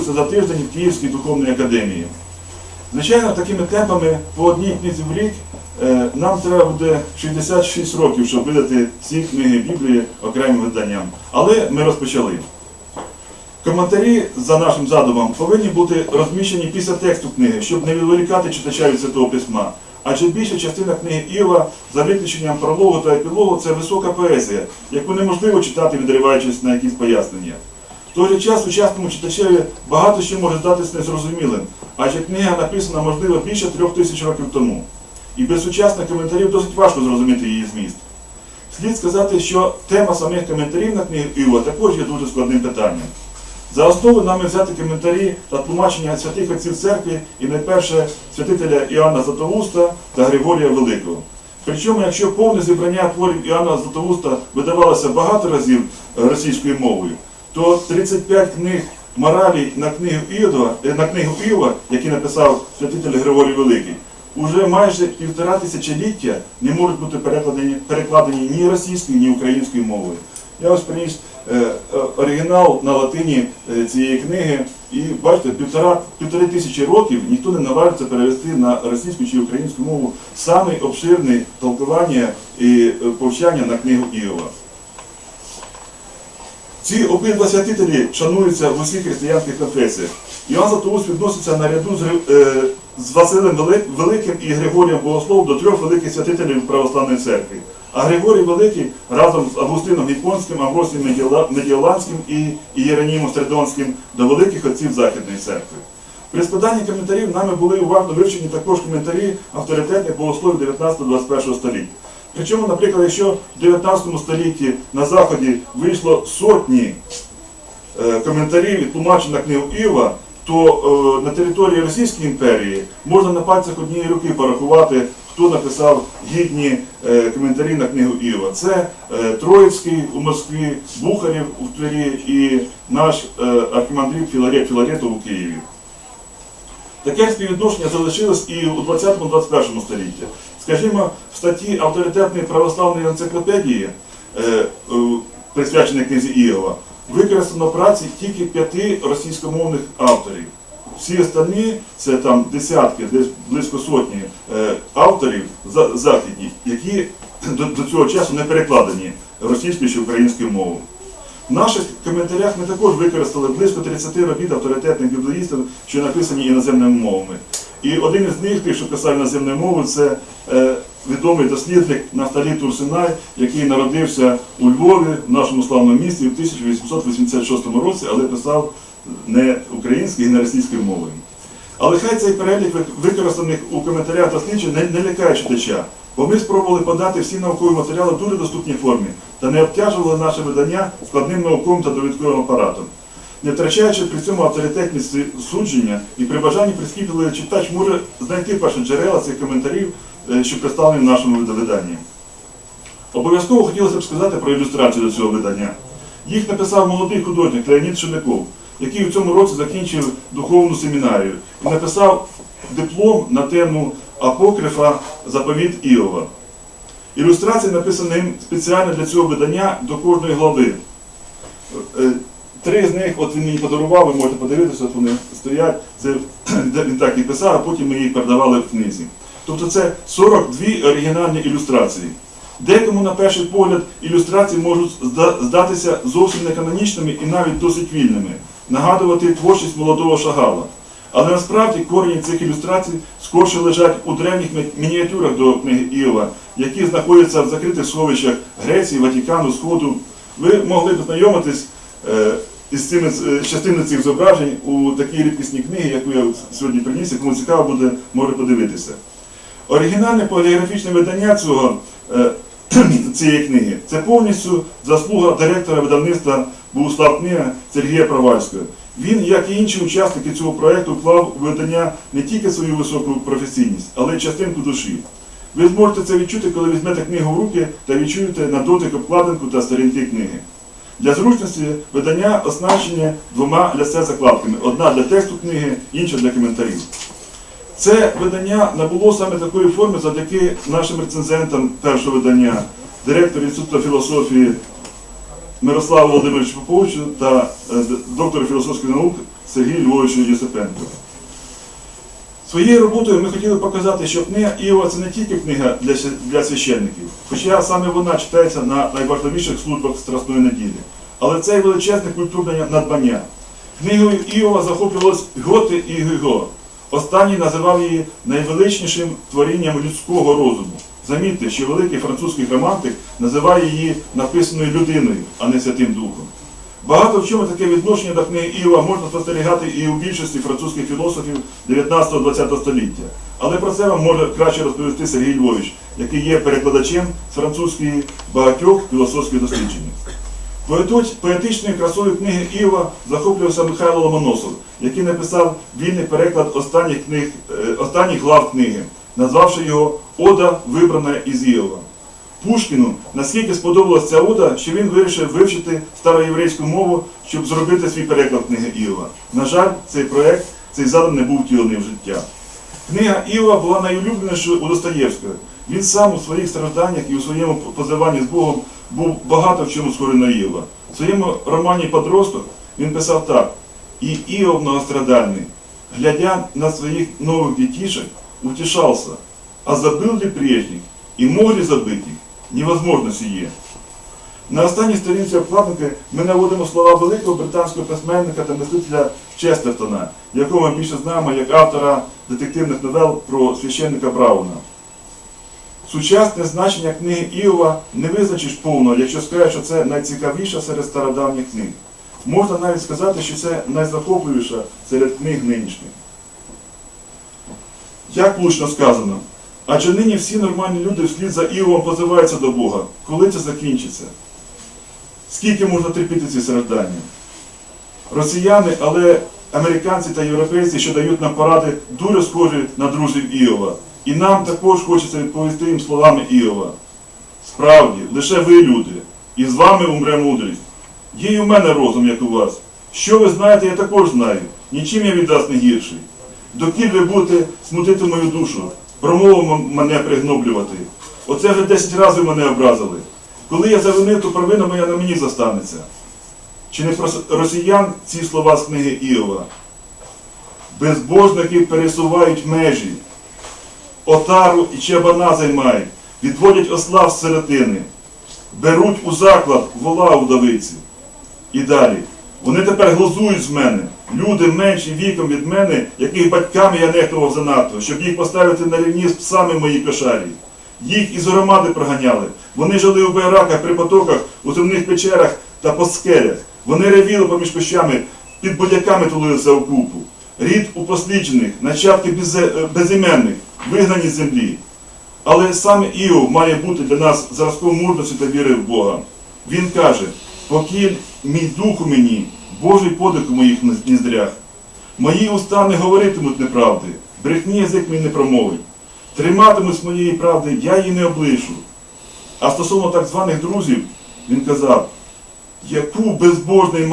За тиждень в Київській духовній академії. Звичайно, такими темпами по одній книзі в рік е, нам треба буде 66 років, щоб видати всі книги Біблії окремим виданням. Але ми розпочали. Коментарі за нашим задумом повинні бути розміщені після тексту книги, щоб не відволікати читача від Святого Письма. Адже більша частина книги Іова, за виключенням прологу та епілогу, це висока поезія, яку неможливо читати, відриваючись на якісь пояснення. В той же час сучасному читачеві багато що може здатись незрозумілим, адже книга написана, можливо, більше трьох тисяч років тому. І без сучасних коментарів досить важко зрозуміти її зміст. Слід сказати, що тема самих коментарів на книгу Іова також є дуже складним питанням. За основу нами взяти коментарі та тлумачення святих отців церкви і найперше святителя Іоанна Златоуста та Григорія Великого. Причому, якщо повне зібрання творів Іоанна Златоуста видавалося багато разів російською мовою, то 35 книг моралі на книгу Іова, е, на книгу Іова, які написав святитель Григорій Великий, уже майже півтора тисячоліття не можуть бути перекладені, перекладені ні російською, ні українською мовою. Я ось приніс е, е, оригінал на латині цієї книги, і бачите, півтора, півтори тисячі років ніхто не наважиться перевести на російську чи українську мову саме обширне толкування і повчання на книгу Іова. Ці обидва святителі шануються в усіх християнських конфесіях. Іоанн Златоуст відноситься наряду з, е, Василем Великим і Григорієм Богословом до трьох великих святителів Православної церкви. А Григорій Великий разом з Августином Гіпонським, Медіола- Медіоланським і Ієронімом Стридонським до великих отців Західної церкви. При складанні коментарів нами були уважно вивчені також коментарі авторитетних богословів 19-21 століття. Причому, наприклад, якщо в 19 столітті на Заході вийшло сотні е, коментарів і тлумачень на книгу Іова, то е, на території Російської імперії можна на пальцях однієї руки порахувати, хто написав гідні е, коментарі на книгу Іова. Це Троїцький у Москві, Бухарєв у Твері і наш архімандрит Філарет Філаретов у Києві. Таке співвідношення залишилось і у 20-21 столітті. Скажімо, в статті авторитетної православної енциклопедії, е, присвяченої книзі Іова, використано праці тільки п'яти російськомовних авторів. Всі останні це там десятки, десь близько сотні е, авторів за- західні, які до, до цього часу не перекладені російською чи українською мовою. В наших коментарях ми також використали близько 30 робіт авторитетних біблеїстів, що написані іноземними мовами. І один із них, той, що писав іноземною мовою, це е, відомий дослідник Нафталі Турсинай, який народився у Львові, в нашому славному місті, в 1886 році, але писав не українською і не російською мовою. Але хай цей перелік використаних у коментарях досліджень не, не лякає читача, бо ми спробували подати всі наукові матеріали в дуже доступній формі та не обтяжували наше видання складним науковим та довідковим апаратом. Не втрачаючи при цьому авторитетність судження і при бажанні прискіпливий читач може знайти перші джерела цих коментарів, е, що представлені в нашому виданні. Обов'язково хотілося б сказати про ілюстрацію до цього видання. Їх написав молодий художник Леонід Шемяков, який у цьому році закінчив духовну семінарію і написав диплом на тему апокрифа Заповіт Іова. Ілюстрації написані спеціально для цього видання до кожної глави. Три з них, от він мені подарував, ви можете подивитися, от вони стоять. Це він так і писав, а потім ми їх передавали в книзі. Тобто це 42 оригінальні ілюстрації. Декому, на перший погляд, ілюстрації можуть здатися зовсім неканонічними і навіть досить вільними, нагадувати творчість молодого шагала. Але насправді корені цих ілюстрацій скорше лежать у древніх мініатюрах до книги Іова, які знаходяться в закритих сховищах Греції, Ватикану, Сходу. Ви могли б знайомитись е, із цими е, частинами цих зображень у такій рідкісній книгі, яку я сьогодні приніс, кому цікаво буде, може подивитися. Оригінальне поліграфічне видання цього, е, цієї книги це повністю заслуга директора видавництва Богуслав Книга Сергія Провальського. Він, як і інші учасники цього проєкту, вклав видання не тільки свою високу професійність, але й частинку душі. Ви зможете це відчути, коли візьмете книгу в руки та відчуєте на дотик обкладинку та сторінки книги. Для зручності видання оснащені двома лясе закладками: одна для тексту книги, інша для коментарів. Це видання набуло саме такої форми завдяки нашим рецензентам першого видання, директору Інституту філософії Мирославу Володимировичу Поповичу та е, доктору філософських наук Сергію Львовичу Єсипенко. Своєю роботою ми хотіли показати, що книга Іова це не тільки книга для, для священників, хоча саме вона читається на найважливіших службах Страсної неділі. Але це величезне культурне надбання. Книгою Іова захоплювалось Готи і Гиго. Останній називав її найвеличнішим творінням людського розуму. Замітьте, що великий французький романтик називає її написаною людиною, а не Святим Духом. Багато в чому таке відношення до книги Іова можна спостерігати і у більшості французьких філософів 19-20 століття. Але про це вам може краще розповісти Сергій Львович, який є перекладачем французької багатьох філософських досліджень. Поеточ- Поетичною красою книги Іова захоплювався Михайло Ломоносов, який написав вільний переклад останніх, книг, е, останніх глав книги, назвавши його Ода, вибрана із Іова. Пушкіну наскільки сподобалася ця ода, що він вирішив вивчити староєврейську мову, щоб зробити свій переклад книги Іова. На жаль, цей проект, цей задум не був втілений в життя. Книга Іова була найулюбленішою у Достоєвського. Він сам у своїх стражданнях і у своєму позиванні з Богом був багато в чому схожий на Іова. В своєму романі Подросток він писав так: І Іов многострадальний, глядя на своїх нових детишек, утешался, а забыл ли прежних, и мог ли забыть их, невозможно сие. На останній сторінці обкладинки ми наводимо слова великого британського письменника та мислителя Честертона, якого ми більше знаємо як автора детективних новел про священника Брауна. Сучасне значення книги Іова не визначиш повно, якщо скажеш, що це найцікавіша серед стародавніх книг. Можна навіть сказати, що це найзахопливіша серед книг нинішніх. Як влучно сказано, адже нині всі нормальні люди вслід за Іовом позиваються до Бога. Коли це закінчиться? Скільки можна терпіти ці страждання? Росіяни, але американці та європейці, що дають нам поради, дуже схожі на друзів Іова. І нам також хочеться відповісти їм словами Іова. Справді, лише ви люди, і з вами умре мудрість. Є й у мене розум, як у вас. Що ви знаєте, я також знаю. Нічим я від вас не гірший. Докіль ви будете смутити мою душу, промову мене пригноблювати. Оце вже 10 разів мене образили. Коли я завинив, то провина моя на мені застанеться. Чи не про росіян ці слова з книги Іова? Безбожники пересувають межі, отару і чабана займають, відводять осла з середини, беруть у заклад вола у давиці. І далі. Вони тепер глузують з мене. Люди менші віком від мене, яких батьками я нехтував занадто, щоб їх поставити на рівні з псами моїй кошарі. Їх із громади проганяли. Вони жили у байраках, при потоках, у темних печерах та по скелях. Вони ревіли поміж кущами, під будяками тулилися у купу. Рід упосліджених, безе- безіменних, вигнані з землі. Але саме Іов має бути для нас зразком мудрості та віри в Бога. Він каже, покіль мій дух у мені, Божий подих у моїх ніздрях. Мої уста не говоритимуть неправди, брехні язик мій не промовить. Триматимуть моєї правди, я її не облишу. А стосовно так званих друзів, він казав, яку безбожний